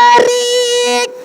Rick.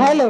Hello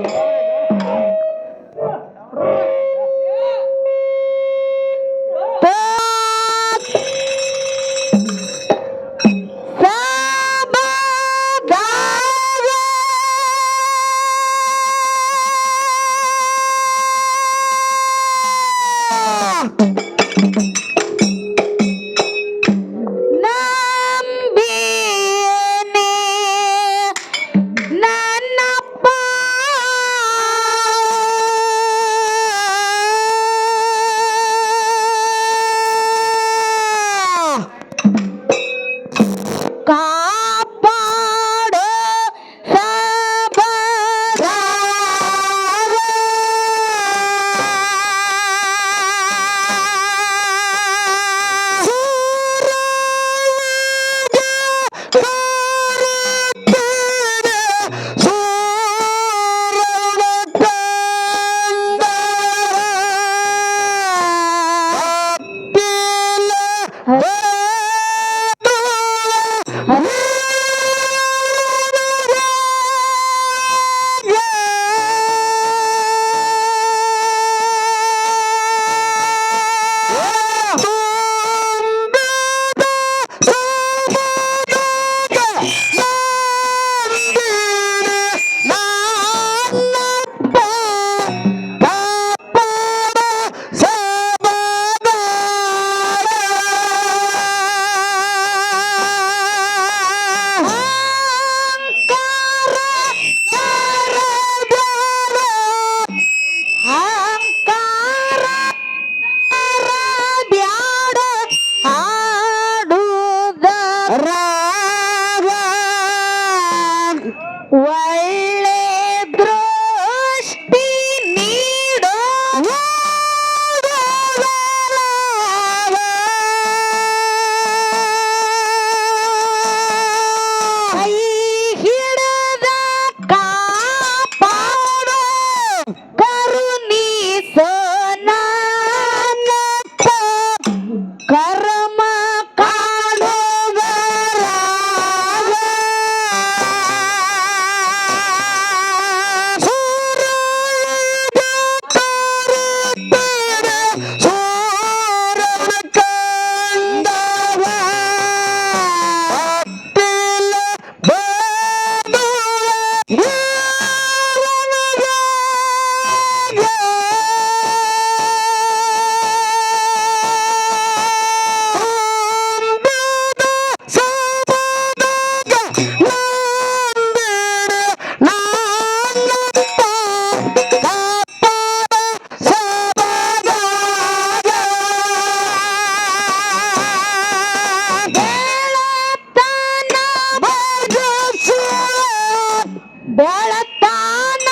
ಬೆಳತಾನ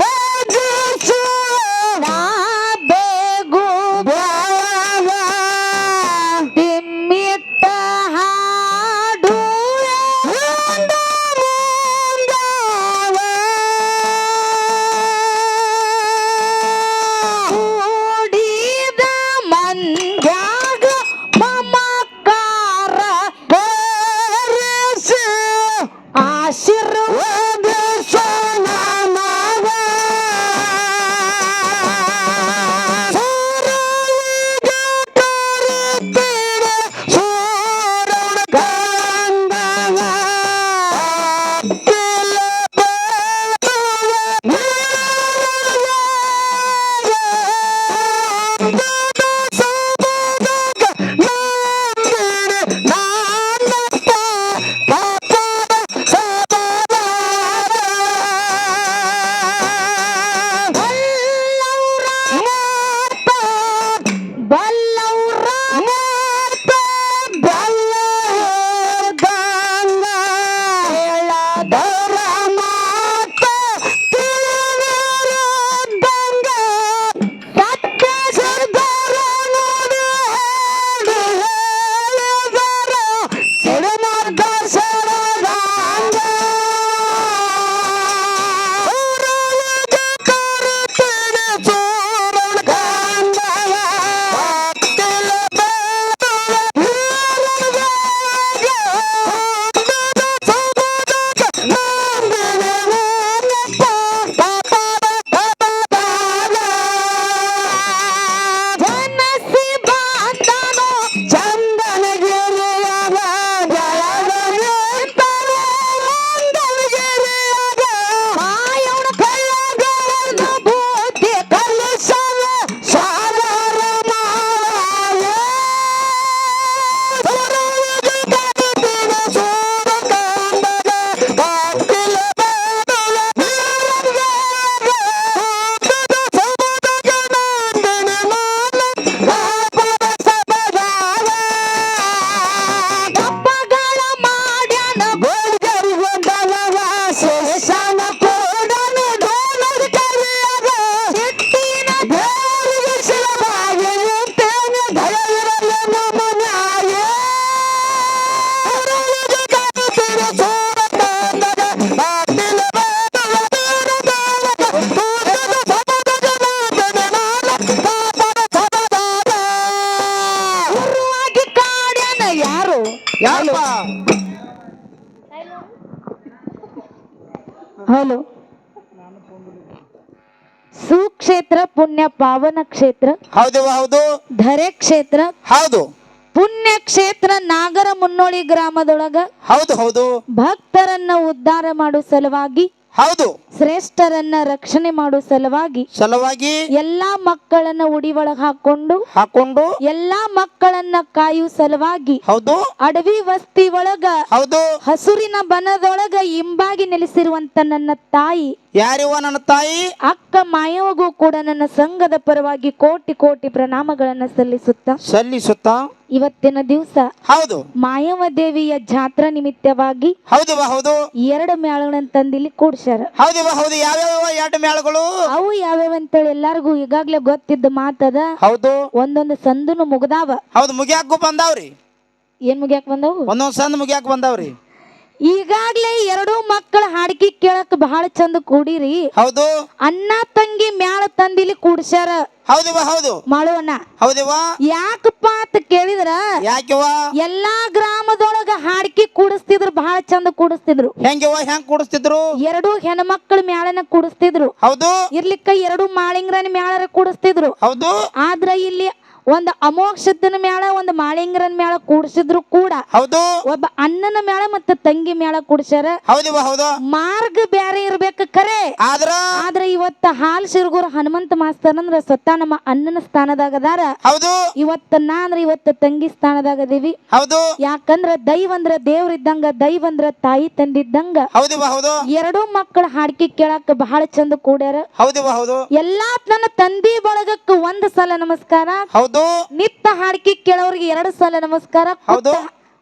ಬಜಿಸುವ ಬೇಗು ಬೆಳವ ತಿಮ್ಮಿಟ್ಟ ಹಾಡು ಕೂಡಿದ ಮಂಜಾಗ ಮಮಕಾರ ಆಶೀರ್ವಾದ ಹಲೋ. ಸುಕ್ಷೇತ್ರ ಪುಣ್ಯ ಪಾವನ ಕ್ಷೇತ್ರ. ಹೌದು ಹೌದು. ಧರೆ ಕ್ಷೇತ್ರ. ಹೌದು. ಪುಣ್ಯ ಕ್ಷೇತ್ರ ನಾಗರ ಮುನ್ನೋಳಿ ಗ್ರಾಮದೊಳಗ. ಹೌದು ಹೌದು. ಭಕ್ತರನ್ನ ಉದ್ಧಾರ ಮಾಡೋ ಸಲುವಾಗಿ ಹೌದು. ಶ್ರೇಷ್ಠರನ್ನ ರಕ್ಷಣೆ ಮಾಡೋ ಸಲುವಾಗಿ ಸಲುವಾಗಿ ಎಲ್ಲಾ ಮಕ್ಕಳನ್ನ ಉಡಿ ಒಳಗ್ ಹಾಕೊಂಡು ಹಾಕೊಂಡು ಎಲ್ಲಾ ಮಕ್ಕಳನ್ನ ಕಾಯುವ ಸಲುವಾಗಿ ಹೌದು. ಅಡವಿ ವಸ್ತಿ ಒಳಗ ಹೌದು. ಹಸುರಿನ ಬನದೊಳಗ ಇಂಬಾಗಿ ನೆಲೆಸಿರುವಂತ ನನ್ನ ತಾಯಿ ಯಾರಿವ ನನ್ನ ತಾಯಿ? ಅಕ್ಕ ಮಾಯವಗೂ ಕೂಡ ನನ್ನ ಸಂಘದ ಪರವಾಗಿ ಕೋಟಿ ಕೋಟಿ ಪ್ರಣಾಮಗಳನ್ನ ಸಲ್ಲಿಸುತ್ತ? ಸಲ್ಲಿಸುತ್ತ? ಇವತ್ತಿನ ದಿವಸ ಹೌದು. ಮಾಯವ ದೇವಿಯ ಜಾತ್ರಾ ನಿಮಿತ್ತವಾಗಿ ಹೌದು ಹೌದು. ಎರಡು ಮೇಳಗಳನ್ನ ತಂದಿಲ್ಲಿ ಕೂಡ್ಸ್ಯಾರ. ಹೌದು ಹೌದು. ಯಾವ್ಯಾವ ಎರಡು ಮೇಳಗಳು ಅವು ಯಾವ್ಯಾವ ಅಂತೇಳಿ ಎಲ್ಲಾರ್ಗು ಈಗಾಗ್ಲೇ ಗೊತ್ತಿದ್ದ ಮಾತದ ಹೌದು. ಒಂದೊಂದು ಸಂದುನು ಮುಗ್ದಾವ. ಹೌದು ಮುಗಿಯಾಕು ಬಂದಾವ್ರಿ. ಏನ್ ಮುಗಿಯಾಕ ಬಂದವು? ಒಂದೊಂದ್ ಸಂದ್ ಮುಗಿಯಾಕ ಬಂದಾವ್ರಿ. ಈಗಾಗ್ಲೇ ಎರಡು ಮಕ್ಕಳ ಹಾಡ್ಕಿ ಕೇಳಕ್ ಬಹಳ ಚಂದ ಕೂಡಿರಿ. ಹೌದು. ಅಣ್ಣ ತಂಗಿ ಮ್ಯಾಳ ತಂದಿಲಿ ಕೂಡ್ಸ್ಯಾರ. ಹೌದಿವ ಹೌದು. ಮಾಳುವಣ್ಣ. ಹೌದಿವ ಯಾಕಪ್ಪ ಅಂತ ಕೇಳಿದ್ರ? ಎಲ್ಲಾ ಗ್ರಾಮದೊಳಗ ಹಾಡ್ಕಿ ಕೂಡಿಸ್ತಿದ್ರು ಬಹಳ ಚಂದ ಕೂಡಿಸ್ತಿದ್ರು. ಹೆಂಗೆವಾ ಹೆಂಗ್ ಕೂಡಿಸ್ತಿದ್ರು? ಎರಡು ಹೆಣ್ಮಕ್ಳ ಮ್ಯಾಳನ ಕೂಡಿಸ್ತಿದ್ರು. ಹೌದು. ಇರ್ಲಿಕ್ಕ ಎರಡು ಮಾಳಿಂಗ್ರನ ಮ್ಯಾಳರ ಕೂಡಿಸ್ತಿದ್ರು. ಹೌದು. ಆದ್ರ ಇಲ್ಲಿ ಒಂದು ಅಮೋಕ್ಷದನ ಮ್ಯಾಳ ಒಂದು ಮಾಳಿಂಗರನ್ ಮ್ಯಾಳ ಕೂಡಿಸಿದ್ರು ಕೂಡ ಹೌದು. ಒಬ್ಬ ಅಣ್ಣನ ಮ್ಯಾಳ ಮತ್ತೆ ತಂಗಿ ಮ್ಯಾಳ ಕೂಡ್ಸ್ಯಾರ. ಹೌದಿವ ಹೌದು. ಮಾರ್ಗ ಬ್ಯಾರೆ ಇರ್ಬೇಕು ಕರೆ. ಆದ್ರ? ಆದ್ರ ಇವತ್ತ ಹಾಲ್ ಶಿರ್ಗೂರ್ ಹನುಮಂತ ಮಾಸ್ತರ್ ಅಂದ್ರ ಸ್ವತಃ ನಮ್ಮ ಅಣ್ಣನ ಸ್ಥಾನದಾಗ ಅದಾರ. ಹೌದು. ಇವತ್ತ ನಾ ಅಂದ್ರ ಇವತ್ತ ತಂಗಿ ಸ್ಥಾನದಾಗ ಅದೀವಿ. ಹೌದು. ಯಾಕಂದ್ರ ದೈವ ಅಂದ್ರ ದೇವ್ರ ಇದ್ದಂಗ ದೈವ ಅಂದ್ರ ತಾಯಿ ತಂದಿದ್ದಂಗ ಹೌದಿವ ಹೌದು ಎರಡೂ ಮಕ್ಕಳ ಹಾಡ್ಕಿ ಕೇಳಾಕ ಬಹಳ ಚಂದ ಕೂಡ್ಯಾರ. ಹೌದಿವ ಹೌದು. ಎಲ್ಲಾ ನನ್ನ ತಂದಿ ಬಳಗಕ್ಕ ಒಂದ್ ಸಲ ನಮಸ್ಕಾರ. ಹೌದು. ನಿತ್ತ ಹಾಡಿಕೆ ಕೇಳೋರಿಗೆ ಎರಡು ಸಲ ನಮಸ್ಕಾರ ಹೌದು.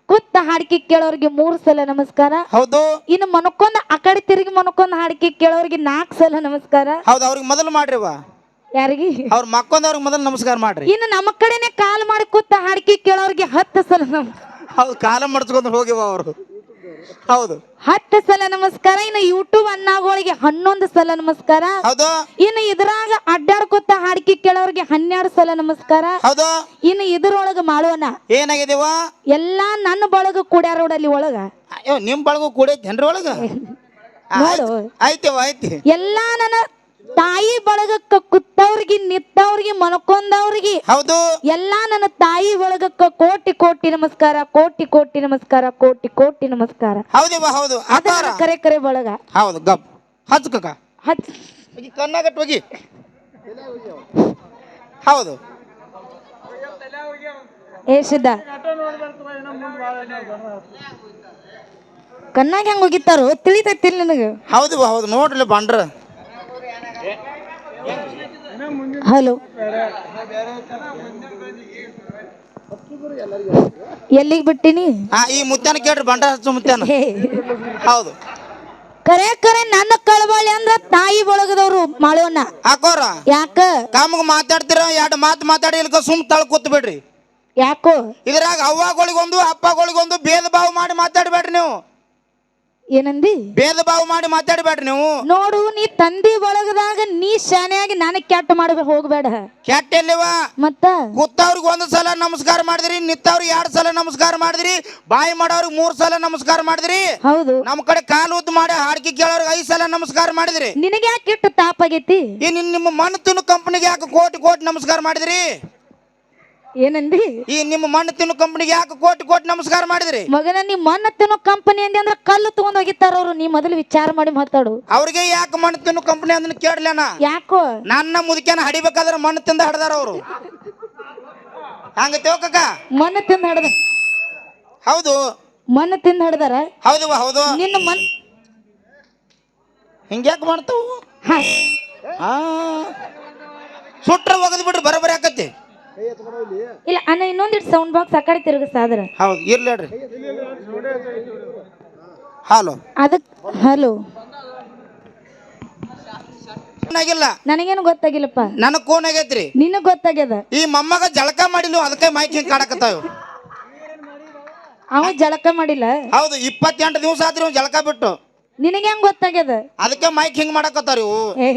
ಕುತ್ತ- ಹಾಡಿಕೆ ಕೇಳೋರಿಗೆ ಮೂರ್ ಸಲ ನಮಸ್ಕಾರ. ಹೌದು. ಇನ್ನು ಮನಕೊಂದ ಆಕಡೆ ಕಡೆ ತಿರುಗಿ ಮನಕೊಂದ ಹಾಡಿಕೆ ಕೇಳೋರಿಗೆ ನಾಲ್ಕು ಸಲ ನಮಸ್ಕಾರ. ಹೌದು ಅವ್ರಿಗೆ ಮೊದಲು ಮಾಡ್ರಿವ ಯಾರಿಗೆ? ಅವ್ರ ಮಕ್ಕೊಂದವ್ರಿಗೆ ಮೊದಲು ನಮಸ್ಕಾರ ಮಾಡ್ರಿ. ಇನ್ನು ನಮ್ಮ ಕಡೆನೆ ಕಾಲ್ ಮಾಡಿ ಕೂತ ಹಾಡಿಕೆ ಕೇಳೋರಿಗೆ ಹತ್ತು ಸಲ ನಮಸ್ಕಾರ. ಹೌದು ಕಾಲ ಮಡ್ಸ್ಕೊಂಡು ಹೋಗಿವ ಅವರು. ಹೌದು. ಹತ್ತು ಸಲ ನಮಸ್ಕಾರ ಇನ್ನು ಯೂಟ್ಯೂಬ್ ಅನ್ನಾಗೋಳಿಗೆ ಹನ್ನೊಂದು ಸಲ ನಮಸ್ಕಾರ. ಹೌದು. ಇನ್ನು ಇದ್ರಾಗ ಅಡ್ಡಾಡ್ಕೊತ ಹಾಡ್ಕಿ ಕೇಳೋರಿಗೆ ಹನ್ನೆರಡು ಸಲ ನಮಸ್ಕಾರ. ಹೌದು. ಇನ್ನು ಇದ್ರೊಳಗ ಮಾಡೋಣ. ಏನಾಗಿದೀವ ಎಲ್ಲಾ ನನ್ನ ಬಳಗ ಕೂಡ್ಯಾರೋಡಲ್ಲಿ ಒಳಗ. ಅಯ್ಯೋ ನಿಮ್ ಬಳಗು ಕೂಡ ಜನರ ಒಳಗ? ನೋಡು. ಆಯ್ತವ ಐತಿ ಎಲ್ಲಾ ನನ್ನ ತಾಯಿ ಬಳಗಕ್ಕ ಕುತ್ತವ್ರಿಗೆ ನಿತ್ತವ್ರಿಗೆ ಮನಕೊಂದವ್ರಿಗೆ ಹೌದು. ಎಲ್ಲಾ ನನ್ನ ತಾಯಿ ಒಳಗಕ್ಕ ಕೋಟಿ ಕೋಟಿ ನಮಸ್ಕಾರ ಕೋಟಿ ಕೋಟಿ ನಮಸ್ಕಾರ ಕೋಟಿ ಕೋಟಿ ನಮಸ್ಕಾರ. ಹೌದು ಅದ ಅಕ್ಕಾರ ನನ್ನ ಕರೆ ಕರೆ ಒಳಗ. ಹೌದು ಗಪ್. ಹಚ್ಚ ಕಕ್ಕ ಹಚ್. ಹೋಗಿ ಕಣ್ಣಾಗಟ್ ಹೋಗಿ. ಹೌದು. ಏ ಸಿದ್ಧ ಕಣ್ಣಾಗ ಹೆಂಗ್ ಹೋಗಿತ್ತಾರೋ ತಿಳಿತೈತಿ ನನಗೆ. ಹೌದು ಹೌದು. ನೋಡ್ರಿ ಬಂಡ್ರ. ಹಲೋ. ಎಲ್ಲಿಗೆ ಬಿಟ್ಟಿನಿ? ಹಾ ಈ ಮುತ್ಯಾನ ಕೇಳ್ರಿ ಬಂಡ ಹಚ್ಚು ಮುತ್ಯಾನ. ಹೌದು. ಕರೆ ಕರೆ ನನ್ನ ಕಳವಳಿ ಅಂದ್ರ ತಾಯಿ ಬಳಗದವ್ರು ಮಾಡೋಣ ಹಾಕೋರ? ಯಾಕ? ಕಾಮಗ್ ಮಾತಾಡ್ತೀರ ಎರಡು ಮಾತು ಮಾತಾಡಿ ಇಲ್ಕ ಸುಮ್ ತಳ ಕೂತ್ ಬಿಡ್ರಿ. ಯಾಕೋ? ಇದ್ರಾಗ ಅವ್ವಗಳಿಗೊಂದು ಅಪ್ಪಗಳಿಗೊಂದು ಭೇದ ಭಾವ ಮಾಡಿ ಮಾತಾಡ್ಬೇಡ್ರಿ ನೀವು. ಏನಂದಿ? ಭೇದ ಭಾವ ಮಾಡಿ ಮಾತಾಡಬೇಡ ನೀವು. ನೋಡು ನೀ ತಂದಿ ಬಳಗದಾಗ ನೀ ಶಾನೆಯಾಗಿ ನನಗ್ ಕೆಟ್ಟ ಮಾಡ್ಬೇಕು ಹೋಗ್ಬೇಡ. ಕೆಟ್ಟ ಎಲ್ಲಿವ ಮತ್ತ? ಕೂತವ್ರಿಗೆ ಒಂದು ಸಲ ನಮಸ್ಕಾರ ಮಾಡಿದ್ರಿ ನಿತ್ತವ್ರಿಗೆ ಎರಡು ಸಲ ನಮಸ್ಕಾರ ಮಾಡಿದ್ರಿ ಬಾಯಿ ಮಾಡೋರ್ಗ್ ಮೂರ್ ಸಲ ನಮಸ್ಕಾರ ಮಾಡಿದ್ರಿ. ಹೌದು. ನಮ್ಮ ಕಡೆ ಕಾಲು ಉದ್ದ ಮಾಡಿ ಹಾಡ್ಕಿ ಕೇಳೋರ್ಗೆ ಐದು ಸಲ ನಮಸ್ಕಾರ ಮಾಡಿದ್ರಿ. ನಿನಗೆ ಯಾಕೆ ಕೆಟ್ಟ ತಾಪ್ ಆಗೈತಿ? ನಿನ್ ನಿಮ್ಮ ಮನ ತಿನ್ನು ಕಂಪನಿಗೆ ಯಾಕೆ ಕೋಟಿ ಕೋಟಿ ನಮಸ್ಕಾರ ಮಾಡಿದ್ರಿ? ಏನಂದಿ? ಈ ನಿಮ್ಮ ಮಣ್ಣು ತಿನ್ನು ಕಂಪನಿಗೆ ಯಾಕೆ ಕೋಟಿ ಕೋಟಿ ನಮಸ್ಕಾರ ಮಾಡಿದ್ರಿ? ಮಗನ ನಿಮ್ಮ ಮಣ್ಣು ತಿನ್ನೋ ಕಂಪನಿ ಅಂದ್ರೆ ಅಂದ್ರ ಕಲ್ಲು ತಗೊಂಡ್ ಹೋಗಿತ್ತಾರ ಅವ್ರು. ನೀ ಮೊದಲು ವಿಚಾರ ಮಾಡಿ ಮಾತಾಡು. ಅವ್ರಿಗೆ ಯಾಕೆ ಮಣ್ಣು ತಿನ್ನು ಕಂಪನಿ ಅದನ್ನ ಕೇಳಲೇನ? ಯಾಕೋ? ನನ್ನ ಮುದುಕ್ಯಾನ ಹಡಿಬೇಕಾದ್ರೆ ಮಣ್ಣು ತಿಂದ ಹಡ್ದಾರ ಅವರು. ಹಂಗ ಕಕ್ಕ ಮಣ್ಣು ತಿಂದ ಹಡ್ದ ಹೌದು. ಮಣ್ಣು ತಿಂದ ಹಡ್ದಾರ? ಹೌದು ಹೌದು. ನಿನ್ನ ಮನ್ ಹಿಂಗ್ಯಾಕ್ ಮಾಡ್ತಾವು? ಹಾ. ಆ. ಸುಟ್ರ ಒಗದ್ ಬಿಡ್ರಿ ಬರಬರಿ ಆಕತಿ ಇಲ್ಲ ಅಣ್ಣ ಇನ್ನೊಂದಿಟ್ಟು ಸೌಂಡ್ ಬಾಕ್ಸ್ ಆ ಕಡೆ ತಿರುಗಿಸಾದ್ರ ಹೌದು ಇರ್ಲೇಡ್ರಿ ಹಲೋ ಅದಕ್ ಹಲೋ. ಆಗಿಲ್ಲ ನನಗೇನು ಗೊತ್ತಾಗಿಲ್ಲಪ್ಪ. ನನಗ್ ಕೋನ್ ಆಗೈತ್ರಿ. ನಿನಗ್ ಗೊತ್ತಾಗ್ಯದ? ಈ ಮೊಮ್ಮಗ ಜಳಕ ಮಾಡಿಲ್ಲ ಅದಕ್ಕೆ ಮೈಕ್ ಹಿಂಗ್ ಕಾಡಕತ್ತಾವ ಅವ ಜಳಕ ಮಾಡಿಲ್ಲ. ಹೌದು ಇಪ್ಪತ್ತೆಂಟು ದಿವಸ ಆದ್ರಿ ಜಳಕ ಬಿಟ್ಟು. ನಿನಗೆ ಹೆಂಗ್ ಗೊತ್ತಾಗ್ಯದ? ಅದಕ್ಕೆ ಮೈಕ್ ಹಿಂಗ್ ಮಾಡಕತ್ತಾರ ಇವು. ಏ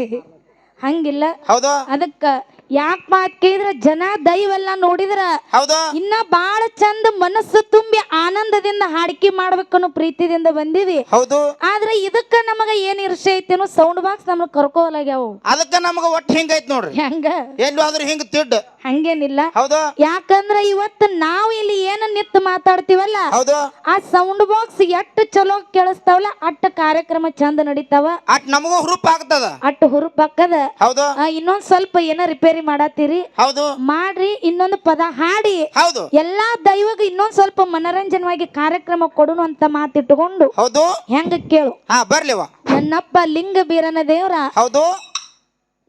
ಹಂಗಿಲ್ಲ. ಹೌದು. ಅದಕ್ಕ ಯಾಕ ಮಾತ್ ಕೇಳಿದ್ರ ಜನ ದೈವೆಲ್ಲ ನೋಡಿದ್ರ ಹೌದು. ಇನ್ನ ಬಾಳ ಚಂದ ಮನಸ್ಸು ತುಂಬಿ ಆನಂದದಿಂದ ಹಾಡಿಕೆ ಮಾಡ್ಬೇಕನ್ನೋ ಪ್ರೀತಿದಿಂದ ಬಂದಿವಿ. ಹೌದು. ಆದ್ರೆ ಇದಕ್ಕ ನಮಗ ಏನ್ ಇರ್ಷೆ ಐತೇನೋ ಸೌಂಡ್ ಬಾಕ್ಸ್ ನಮಗ್ ಕರ್ಕೋಲಾಗ್ಯಾವ ಅದಕ್ಕ ನಮಗ ಒಟ್ಟು ಹಿಂಗೈತ್ ನೋಡ್ರಿ. ಹೆಂಗ? ಎಲ್ಲೂ ಆದ್ರೂ ಹಿಂಗ ತಿಡ್. ಹಂಗೇನಿಲ್ಲ. ಹೌದು. ಯಾಕಂದ್ರ ಇವತ್ತು ನಾವು ಇಲ್ಲಿ ಏನ ನಿತ್ ಮಾತಾಡ್ತೀವಲ್ಲ? ಹೌದು. ಆ ಸೌಂಡ್ ಬಾಕ್ಸ್ ಎಷ್ಟು ಚಲೋ ಕೇಳಿಸ್ತಾವಲ್ಲ ಅಟ್ಟ ಕಾರ್ಯಕ್ರಮ ಚಂದ ನಡೀತಾವ. ಅಟ್ ನಮಗೂ ಹುರುಪ್ ಆಗ್ತದ ಅಟ್ಟು ಹುರುಪಕ್ಕದ ಹೌದು. ಆ, ಇನ್ನೊಂದ್ ಸ್ವಲ್ಪ ಏನ ರಿಪೇರಿ ಮಾಡತ್ತೀರಿ? ಹೌದು. ಮಾಡ್ರಿ ಇನ್ನೊಂದು ಪದ ಹಾಡಿ. ಹೌದು. ಎಲ್ಲಾ ದೈವಗ ಇನ್ನೊಂದ್ ಸ್ವಲ್ಪ ಮನರಂಜನವಾಗಿ ಕಾರ್ಯಕ್ರಮ ಕೊಡುನು ಅಂತ ಮಾತಿಟ್ಟುಕೊಂಡು ಹೌದು. ಹೆಂಗ ಕೇಳು? ಹಾ ಬರ್ಲಿವ ನನ್ನಪ್ಪ ಲಿಂಗ ಬೀರನ ದೇವ್ರ ಹೌದು.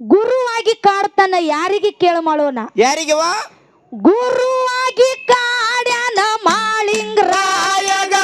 ಗುರುವಾಗಿ ಕಾಡ್ತಾನ ಯಾರಿಗೆ ಕೇಳು ಮಾಡೋಣ ಯಾರಿಗೆವ ಗುರುವಾಗಿ ಕಾಡ್ಯಾನ ಮಾಳಿಂಗ್ರಾಯಗ.